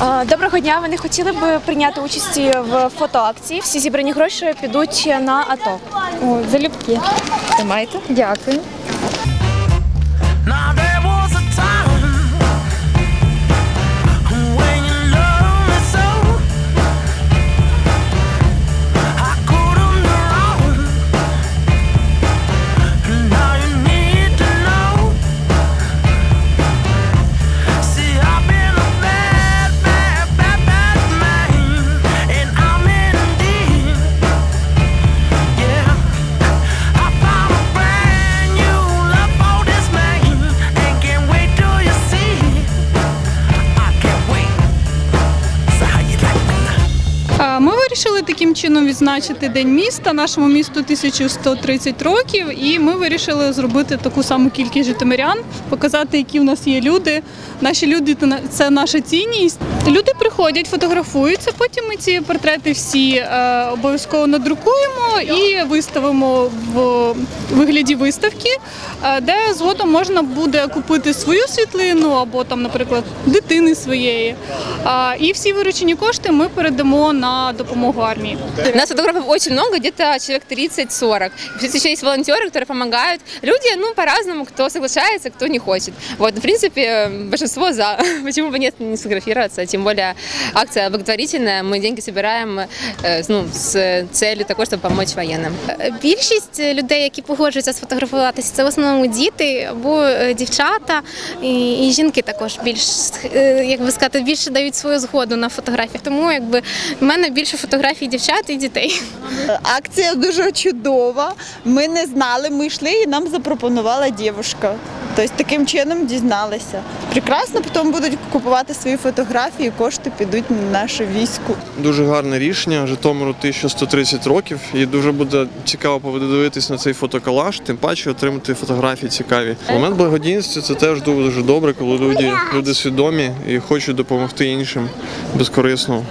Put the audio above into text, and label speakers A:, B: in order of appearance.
A: Доброго дня. Ви не хотіли б прийняти участь в фотоакції? Всі зібрані гроші підуть на АТО.
B: О, залюбки.
C: Тримайте.
B: Дякую.
D: Вирішили таким чином відзначити День міста. Нашому місту 1130 років, і ми вирішили зробити таку саму кількість житомирян, показати, які в нас є люди. Наші люди це наша цінність. Люди приходять, фотографуються. Потім ми ці портрети всі е, обов'язково надрукуємо і виставимо в вигляді виставки, е, де згодом можна буде купити свою світлину або там, наприклад, дитини своєї. І всі виручені кошти ми передамо на допомогу армії.
C: У нас фотографов очень много, где-то человек 30-40. Плюс еще есть волонтеры, которые помогают. Люди, ну, по-разному, кто соглашается, кто не хочет. Вот, в принципе, большинство за. Почему бы нет не сфотографироваться? Тем более акция благотворительная. Мы деньги собираем э, ну, с целью такой, чтобы помочь военным.
E: Більшість людей, які погоджуються сфотографуватися, це в основному діти або е, дівчата, і, і жінки також більш е, як би сказати, більше дають свою згоду на фотографії. Тому якби в мене більше фотографій дівчат і дітей.
F: Акція дуже чудова. Ми не знали, ми йшли і нам запропонувала дівчинка. Тобто таким чином дізналися. Прекрасно, потім будуть купувати свої фотографії, кошти підуть на наше військо.
G: Дуже гарне рішення. Житомиру 1130 років. І дуже буде цікаво подивитись на цей фотоколаж, тим паче отримати фотографії цікаві. Момент благодійності це теж дуже добре, коли люди, люди свідомі і хочуть допомогти іншим безкорисно.